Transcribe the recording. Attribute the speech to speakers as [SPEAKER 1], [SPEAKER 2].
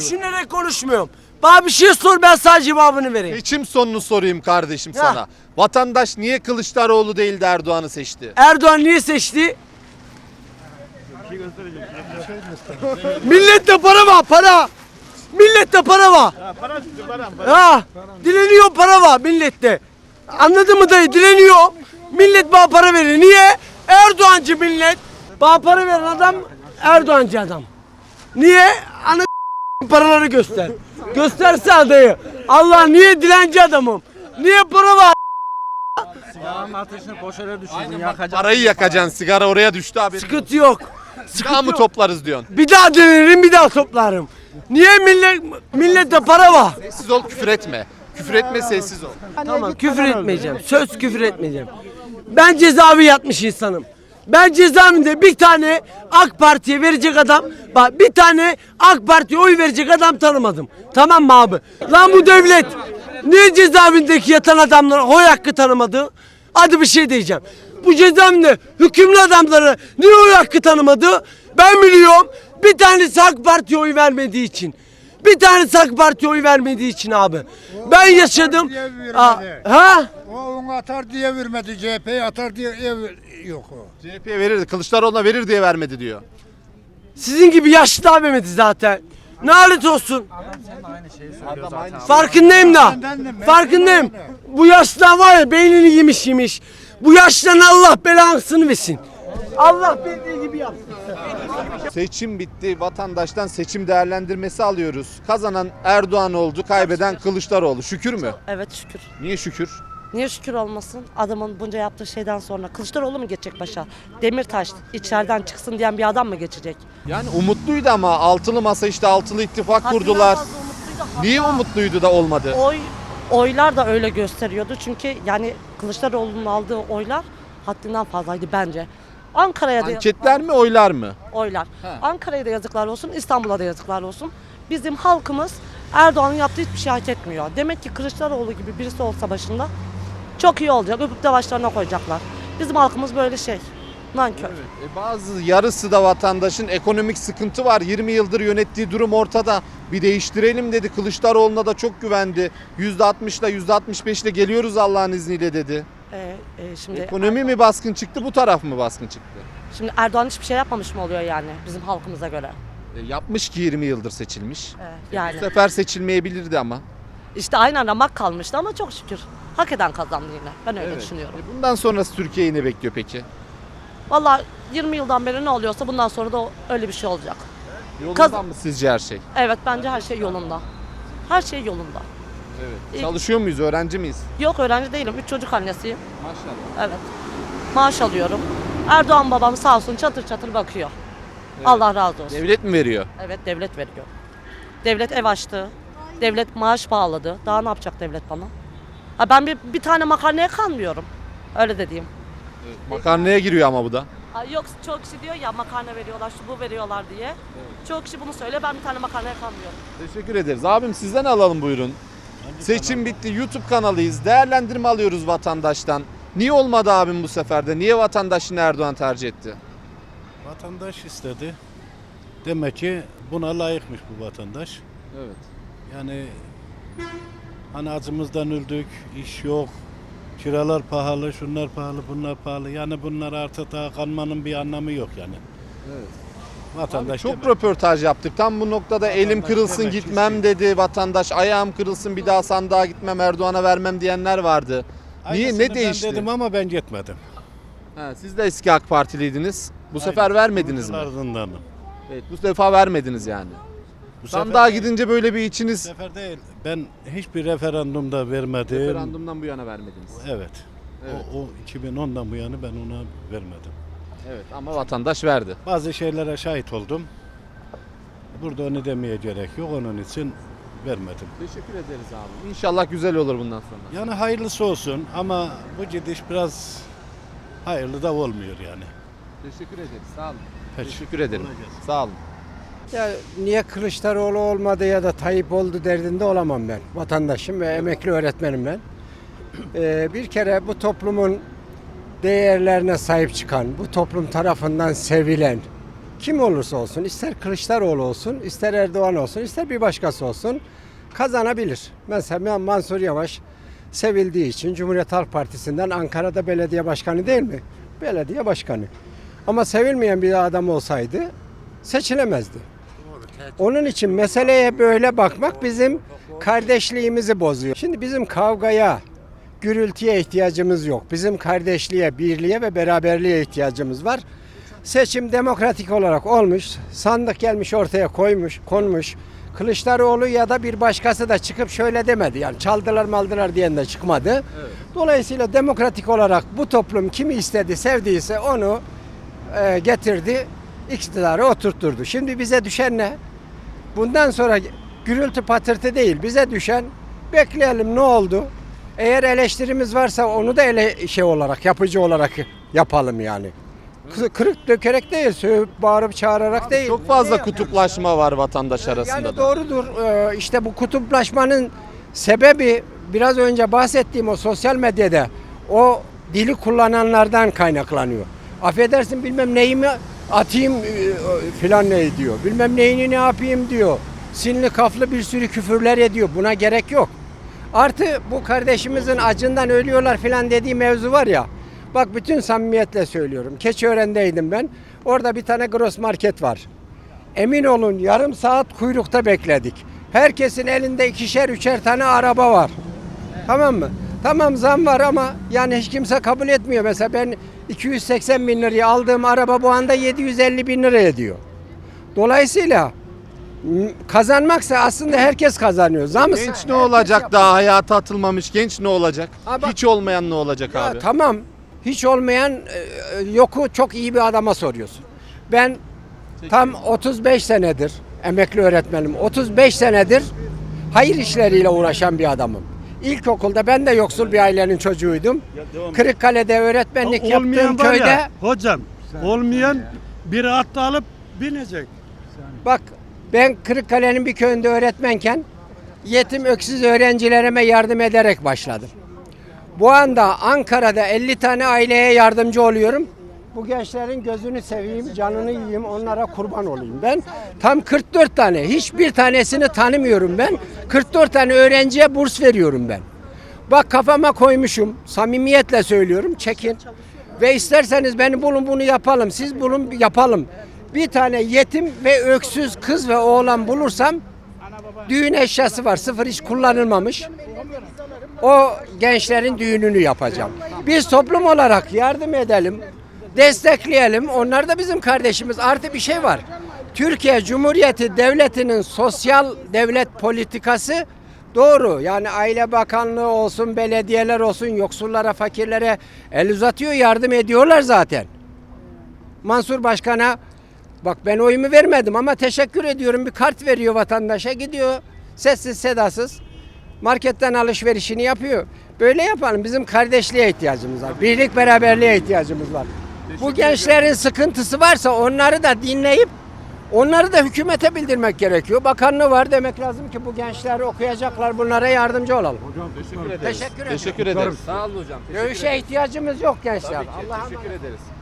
[SPEAKER 1] düşünerek konuşmuyorum. Bana bir şey sor ben sadece cevabını vereyim.
[SPEAKER 2] Seçim sonunu sorayım kardeşim
[SPEAKER 1] Ya.
[SPEAKER 2] sana. Vatandaş niye Kılıçdaroğlu değil de Erdoğan'ı seçti?
[SPEAKER 1] Erdoğan niye seçti? Millette para var para. Millette para var. Ha, dileniyor para var millette. Anladın mı dayı? Dileniyor. Millet bana para veriyor. Niye? Erdoğancı millet. Bana para veren adam Erdoğancı adam. Niye? Paraları göster. Gösterse adayı. Allah niye dilenci adamım? Niye para var?
[SPEAKER 3] Silahın ateşini boş yere düşürdün yakacak.
[SPEAKER 2] Parayı yakacaksın sigara oraya düştü abi.
[SPEAKER 1] Sıkıntı yok.
[SPEAKER 2] Daha
[SPEAKER 1] Sıkıntı
[SPEAKER 2] mı toplarız diyorsun?
[SPEAKER 1] Bir daha denerim bir daha toplarım. Niye millet millette para var?
[SPEAKER 2] Sessiz ol küfür etme. Küfür etme sessiz ol.
[SPEAKER 1] Tamam küfür etmeyeceğim. Söz küfür etmeyeceğim. Ben cezaevi yatmış insanım. Ben cezaevinde bir tane AK Parti'ye verecek adam, bak bir tane AK Parti'ye oy verecek adam tanımadım. Tamam mı abi? Lan bu devlet niye cezaevindeki yatan adamlara oy hakkı tanımadı? Hadi bir şey diyeceğim. Bu cezaevinde hükümlü adamları niye oy hakkı tanımadı? Ben biliyorum. Bir tanesi AK Parti'ye oy vermediği için. Bir tanesi AK Parti'ye oy vermediği için abi. Ben yaşadım. Aa, ha?
[SPEAKER 4] O onu atar diye vermedi. CHP'yi atar diye ev yok o.
[SPEAKER 2] CHP'ye verirdi. Kılıçdaroğlu'na verir diye vermedi diyor.
[SPEAKER 1] Sizin gibi yaşlı da vermedi zaten. Ne alet olsun.
[SPEAKER 3] Söylüyor zaten.
[SPEAKER 1] Farkındayım da. Farkındayım. Bu yaşlılar var ya beynini yemiş yemiş. Bu yaşlıların Allah belasını versin. Allah bildiği gibi yapsın.
[SPEAKER 2] Seçim bitti. Vatandaştan seçim değerlendirmesi alıyoruz. Kazanan Erdoğan oldu, kaybeden Kılıçdaroğlu. Şükür mü?
[SPEAKER 5] Evet şükür.
[SPEAKER 2] Niye şükür?
[SPEAKER 5] Niye şükür olmasın? Adamın bunca yaptığı şeyden sonra Kılıçdaroğlu mu geçecek başa? Demirtaş içeriden çıksın diyen bir adam mı geçecek?
[SPEAKER 2] Yani umutluydu ama altılı masa işte altılı ittifak
[SPEAKER 5] Haddinden
[SPEAKER 2] kurdular.
[SPEAKER 5] umutluydu.
[SPEAKER 2] Niye umutluydu da olmadı?
[SPEAKER 5] Oy oylar da öyle gösteriyordu. Çünkü yani Kılıçdaroğlu'nun aldığı oylar haddinden fazlaydı bence. Ankara'ya da
[SPEAKER 2] Anketler mi oylar mı?
[SPEAKER 5] oylar. Ankara'ya da yazıklar olsun, İstanbul'a da yazıklar olsun. Bizim halkımız Erdoğan'ın yaptığı hiçbir şey hak etmiyor. Demek ki Kılıçdaroğlu gibi birisi olsa başında çok iyi olacak. Öpüp de başlarına koyacaklar. Bizim halkımız böyle şey. Nankör.
[SPEAKER 2] E bazı yarısı da vatandaşın ekonomik sıkıntı var. 20 yıldır yönettiği durum ortada. Bir değiştirelim dedi. Kılıçdaroğlu'na da çok güvendi. %60'la %65'le geliyoruz Allah'ın izniyle dedi.
[SPEAKER 5] Ee, e, şimdi
[SPEAKER 2] Ekonomi mi baskın çıktı, bu taraf mı baskın çıktı?
[SPEAKER 5] şimdi Erdoğan hiçbir şey yapmamış mı oluyor yani bizim halkımıza göre?
[SPEAKER 2] E yapmış ki 20 yıldır seçilmiş.
[SPEAKER 5] Ee,
[SPEAKER 2] Bu
[SPEAKER 5] yani
[SPEAKER 2] sefer seçilmeyebilirdi ama.
[SPEAKER 5] işte aynen ramak kalmıştı ama çok şükür hak eden kazandı yine. Ben öyle
[SPEAKER 2] Evet.
[SPEAKER 5] düşünüyorum.
[SPEAKER 2] E bundan sonrası Türkiye'yi ne bekliyor peki?
[SPEAKER 5] Vallahi 20 yıldan beri ne oluyorsa bundan sonra da o- öyle bir şey olacak.
[SPEAKER 2] Yolundan
[SPEAKER 5] Kaz-
[SPEAKER 2] mı sizce her şey?
[SPEAKER 5] Evet bence her şey yolunda. Her şey yolunda. İyi.
[SPEAKER 2] Çalışıyor muyuz, öğrenci miyiz?
[SPEAKER 5] Yok öğrenci değilim. Üç çocuk annesiyim.
[SPEAKER 2] Maşallah.
[SPEAKER 5] Evet. Maaş alıyorum. Erdoğan babam sağ olsun çatır çatır bakıyor. Allah razı olsun.
[SPEAKER 2] Devlet mi veriyor?
[SPEAKER 5] Evet devlet veriyor. Devlet ev açtı. Devlet maaş bağladı. Daha ne yapacak devlet bana? Ha ben bir, bir tane makarnaya kanmıyorum. Öyle de diyeyim.
[SPEAKER 2] Makarnaya giriyor ama bu da.
[SPEAKER 5] Ha, yok çok kişi diyor ya makarna veriyorlar, şu bu veriyorlar diye. Çok kişi bunu söylüyor. Ben bir tane makarnaya kanmıyorum.
[SPEAKER 2] Teşekkür ederiz. Abim sizden alalım buyurun. Seçim bitti. YouTube kanalıyız. Değerlendirme alıyoruz vatandaştan. Niye olmadı abim bu sefer de? Niye vatandaş yine Erdoğan tercih etti?
[SPEAKER 6] Vatandaş istedi. Demek ki buna layıkmış bu vatandaş.
[SPEAKER 2] Evet.
[SPEAKER 6] Yani hani acımızdan öldük, iş yok, kiralar pahalı, şunlar pahalı, bunlar pahalı. Yani bunlar artık daha kanmanın bir anlamı yok yani.
[SPEAKER 2] Evet.
[SPEAKER 6] Vatandaş
[SPEAKER 2] Çok
[SPEAKER 6] demek-
[SPEAKER 2] röportaj yaptık. Tam bu noktada elim kırılsın
[SPEAKER 6] demek
[SPEAKER 2] gitmem dedi vatandaş. Ayağım kırılsın bir daha sandığa gitmem Erdoğan'a vermem diyenler vardı. Niye
[SPEAKER 6] Aynısını
[SPEAKER 2] ne değişti?
[SPEAKER 6] Ben dedim ama ben gitmedim.
[SPEAKER 2] Ha, siz de eski AK Partiliydiniz. Bu sefer vermediniz mi?
[SPEAKER 6] Ardından.
[SPEAKER 2] Evet, bu defa vermediniz yani.
[SPEAKER 6] Bu
[SPEAKER 2] Sandığa gidince böyle bir
[SPEAKER 6] bu
[SPEAKER 2] içiniz
[SPEAKER 6] sefer değil. Ben hiçbir referandumda vermedim.
[SPEAKER 2] referandumdan bu yana vermediniz.
[SPEAKER 6] Evet.
[SPEAKER 2] Evet.
[SPEAKER 6] O, o 2010'dan bu yana ben ona vermedim.
[SPEAKER 2] Evet ama vatandaş verdi.
[SPEAKER 6] Bazı şeylere şahit oldum. Burada onu demeye gerek yok. Onun için vermedim.
[SPEAKER 2] Teşekkür ederiz abi. İnşallah güzel olur bundan sonra.
[SPEAKER 6] Yani hayırlısı olsun ama bu gidiş biraz hayırlı da olmuyor yani.
[SPEAKER 2] Teşekkür ederiz. Sağ olun.
[SPEAKER 6] Peki.
[SPEAKER 2] Teşekkür ederim.
[SPEAKER 6] Kolay gelsin.
[SPEAKER 2] Sağ olun.
[SPEAKER 7] Ya niye Kılıçdaroğlu olmadı ya da Tayyip oldu derdinde olamam ben. Vatandaşım ve emekli öğretmenim ben. Ee, bir kere bu toplumun değerlerine sahip çıkan, bu toplum tarafından sevilen, kim olursa olsun, ister Kılıçdaroğlu olsun, ister Erdoğan olsun, ister bir başkası olsun kazanabilir. Mesela Mansur Yavaş sevildiği için Cumhuriyet Halk Partisi'nden Ankara'da belediye başkanı değil mi? Belediye başkanı. Ama sevilmeyen bir adam olsaydı seçilemezdi. Onun için meseleye böyle bakmak bizim kardeşliğimizi bozuyor. Şimdi bizim kavgaya, gürültüye ihtiyacımız yok. Bizim kardeşliğe, birliğe ve beraberliğe ihtiyacımız var. Seçim demokratik olarak olmuş. Sandık gelmiş ortaya koymuş, konmuş. Kılıçdaroğlu ya da bir başkası da çıkıp şöyle demedi. Yani çaldılar maldılar diyen de çıkmadı. Dolayısıyla demokratik olarak bu toplum kimi istedi, sevdiyse onu e, getirdi, iktidarı oturtturdu. Şimdi bize düşen ne? Bundan sonra gürültü patırtı değil. Bize düşen bekleyelim ne oldu? Eğer eleştirimiz varsa onu da ele şey olarak, yapıcı olarak yapalım yani. Kı- Kırık dökerek değil, sövüp bağırıp çağırarak değil.
[SPEAKER 2] Çok fazla kutuplaşma var vatandaş arasında
[SPEAKER 7] Yani
[SPEAKER 2] da.
[SPEAKER 7] doğrudur. Ee, işte bu kutuplaşmanın sebebi biraz önce bahsettiğim o sosyal medyada o dili kullananlardan kaynaklanıyor. Affedersin bilmem neyimi atayım e, filan ne diyor. Bilmem neyini ne yapayım diyor. Sinli kaflı bir sürü küfürler ediyor. Buna gerek yok. Artı bu kardeşimizin acından ölüyorlar filan dediği mevzu var ya. Bak bütün samimiyetle söylüyorum. Keçiören'deydim ben. Orada bir tane gross market var. Emin olun yarım saat kuyrukta bekledik. Herkesin elinde ikişer üçer tane araba var. Tamam mı? Tamam zam var ama yani hiç kimse kabul etmiyor. Mesela ben 280 bin liraya aldığım araba bu anda 750 bin lira ediyor. Dolayısıyla kazanmaksa aslında herkes kazanıyor. Zam
[SPEAKER 2] Genç ne olacak daha hayata atılmamış genç ne olacak?
[SPEAKER 7] Abi-
[SPEAKER 2] Hiç olmayan ne olacak
[SPEAKER 7] Ya
[SPEAKER 2] abi?
[SPEAKER 7] tamam hiç olmayan e, yoku çok iyi bir adama soruyorsun. Ben tam 35 senedir emekli öğretmenim. 35 senedir hayır işleriyle uğraşan bir adamım. İlkokulda ben de yoksul bir ailenin çocuğuydum. Kırıkkale'de öğretmenlik yaptığım
[SPEAKER 8] Olmayan var
[SPEAKER 7] köyde
[SPEAKER 8] ya hocam olmayan bir at alıp binecek.
[SPEAKER 7] Bak ben Kırıkkale'nin bir köyünde öğretmenken yetim öksüz öğrencilerime yardım ederek başladım. Bu anda Ankara'da 50 tane aileye yardımcı oluyorum. Bu gençlerin gözünü seveyim, canını yiyeyim, onlara kurban olayım. Ben tam 44 tane, hiçbir tanesini tanımıyorum ben. 44 tane öğrenciye burs veriyorum ben. Bak kafama koymuşum, samimiyetle söylüyorum, çekin. Ve isterseniz beni bulun bunu yapalım, siz bulun yapalım. Bir tane yetim ve öksüz kız ve oğlan bulursam düğün eşyası var, sıfır hiç kullanılmamış. O gençlerin düğününü yapacağım. Biz toplum olarak yardım edelim, destekleyelim. Onlar da bizim kardeşimiz. Artı bir şey var. Türkiye Cumhuriyeti Devleti'nin sosyal devlet politikası doğru. Yani Aile Bakanlığı olsun, belediyeler olsun, yoksullara, fakirlere el uzatıyor, yardım ediyorlar zaten. Mansur Başkan'a bak ben oyumu vermedim ama teşekkür ediyorum. Bir kart veriyor vatandaşa gidiyor. Sessiz sedasız marketten alışverişini yapıyor. Böyle yapalım. Bizim kardeşliğe ihtiyacımız var. Birlik beraberliğe ihtiyacımız var. Bu gençlerin sıkıntısı varsa onları da dinleyip onları da hükümete bildirmek gerekiyor. Bakanlığı var demek lazım ki bu gençler okuyacaklar. Bunlara yardımcı olalım. Teşekkür ederim.
[SPEAKER 2] Teşekkür ederiz. Sağ olun hocam.
[SPEAKER 7] Dövüşe ihtiyacımız yok gençler. Allah'a
[SPEAKER 2] Teşekkür ederiz.